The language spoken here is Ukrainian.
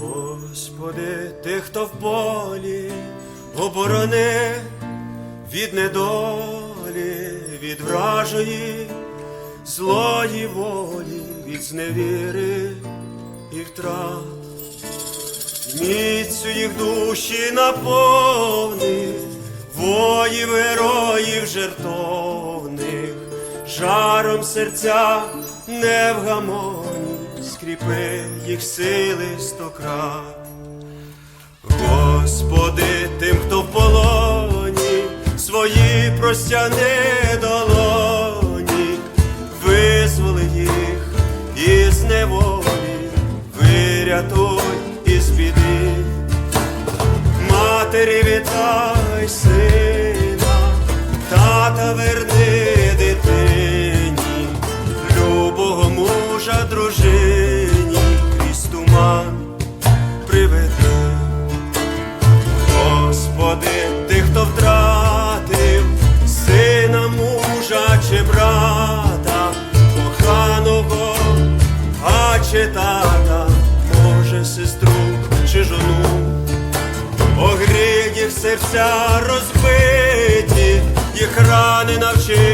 Господи, ти, хто в полі, оборони від недолі, від вражої, злої волі, від зневіри і втрат. Міцю їх душі наповни, воїв, героїв жертовних, жаром серця не вгамоні, скріпи їх сили стократ. Господи, тим, хто в полоні, свої простяни долоні, визволи їх із неволі, вирятуй із біди. Матері вітай сина, тата верни чи тата, може, сестру чи жону, огріді серця розбиті, їх рани навчи зцілити.